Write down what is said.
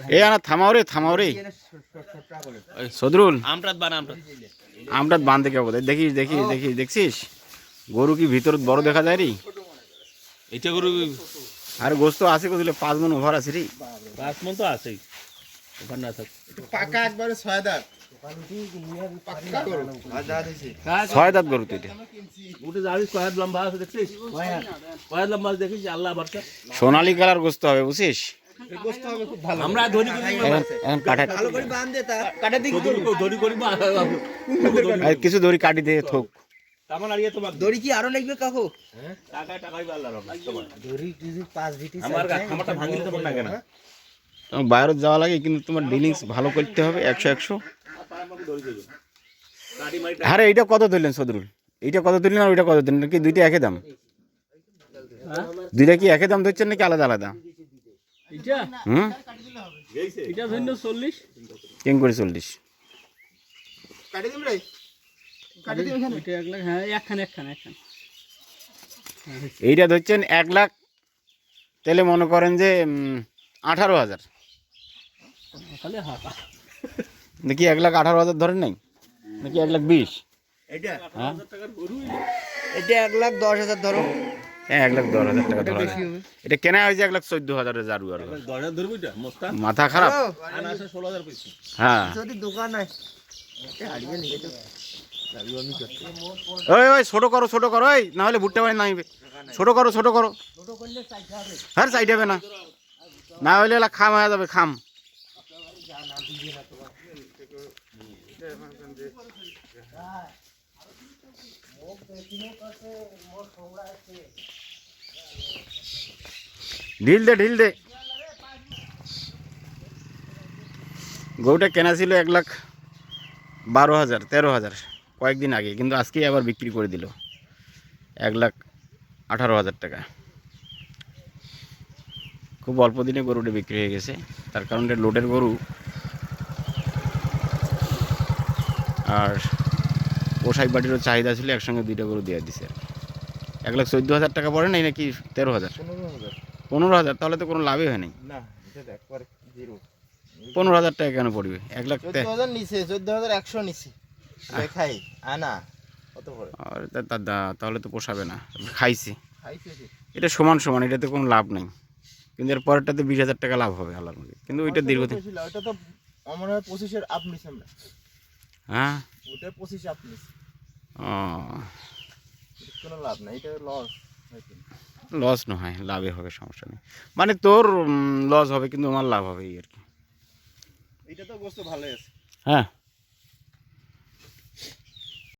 এ আনা থামাও রে থামাও রে। সদরুল। আমরাত বানা আমরাত। আমরা বাঁধতে কেবো দেখিস দেখিস দেখিস দেখছিস গরু কি ভিতর বড় দেখা যায় রে? এটা গরু আর গোস্ত আছে কোথায় পাঁচ মন ওভার আছে রে। পাঁচ মন তো আছেই। ওখানে না থাক। পাকা একবারে ছয় দাঁত। ছয় দাঁত গরু তো এটা। উঠে যাবি কয়েক লম্বা আছে দেখছিস? লম্বা দেখিস আল্লাহ বারকা সোনালি কালার গোস্ত হবে বুঝছিস গোস্ত হবে খুব ভালো। আমরা ধরি এখন এখন ভালো করে বাঁধ দে তা কাটা দিক ধরি করি আর কিছু দড়ি কাটি দিয়ে থোক। তামান আড়িয়ে তোমার দড়ি। কি আরও লাগবে কাকু? টাকা টাকাই বা আল্লাহ দড়ি যদি পাঁচ ভিটি আমার খামারটা ভাঙিলে তোমার না। তোমার বাইরে যাওয়া লাগে কিন্তু তোমার ডিলিংস ভালো করতে হবে একশো একশো। আরে এইটা কত ধরলেন সদরুল? এইটা কত ধরলেন আর ওইটা কত ধরলেন? কি দুইটা একই দাম? দুইটা কি একই দাম ধরছেন নাকি আলাদা আলাদা? হুম? এটা ভিন্ন চল্লিশ। কেন করে চল্লিশ। কাটি দিম রে। কাটি দিম এখানে। এটা এক লাখ হ্যাঁ একখান একখান একখান। এইটা ধরছেন এক লাখ তাহলে মনে করেন যে আঠারো হাজার। নাকি এক লাখ আঠারো হাজার ধরেন নাই? নাকি এক লাখ বিশ? এটা হ্যাঁ? এটা এক লাখ দশ হাজার ধরো। হ্যাঁ এক লাখ দশ হাজার টাকা ধরা যায়। এটা কেনা হয়েছে এক লাখ চোদ্দ হাজারের জারু আর মাথা খারাপ। হ্যাঁ। যদি দোকান হয়। হারিয়ে নিয়ে যেতে ওই ওই ছোট করো ছোট করো ওই না হলে ভুট্টা বাড়ি নামিবে। ছোট করো ছোট করো। হ্যাঁ সাইড হবে না। না হলে এলা খাম হয়ে যাবে খাম। ঢিল দে ঢিল দে। গরুটা কেনা ছিল এক লাখ বারো হাজার, তেরো হাজার, কয়েকদিন আগে, কিন্তু আজকেই আবার বিক্রি করে দিল। এক লাখ আঠারো হাজার টাকা। খুব অল্প দিনে গরুটা বিক্রি হয়ে গেছে। তার কারণ এটা লোডের গরু আর পোশাক বাটিরও চাহিদা ছিল একসঙ্গে দুইটা গরু দিয়ে দিছে। এক লাখ চোদ্দ হাজার টাকা পড়ে নাই নাকি তেরো হাজার? পনেরো হাজার। তাহলে তো কোনো লাভই হয় নাই। পনেরো হাজার টাকা কেন পড়বে? এক লাখ হাজার নিচে চোদ্দ হাজার একশো নিচে আনা তা- তাহলে তো পোষাবে না খাইছি। এটা সমান সমান এটাতে কোনো লাভ নেই। কিন্তু এর পরেরটাতে বিশ হাজার টাকা লাভ হবে আল্লাহর কিন্তু ওইটা দীর্ঘদিন হয়? ওটা পঁচিশ আপ নিছি ও। এটার কোনো লাভ নাই এটা লস লস নয় লাভে হবে সমস্যা নেই। মানে তোর লস হবে কিন্তু আমার লাভ হবে এই আর কি। এটা তো বস্তু ভালো আছে। হ্যাঁ।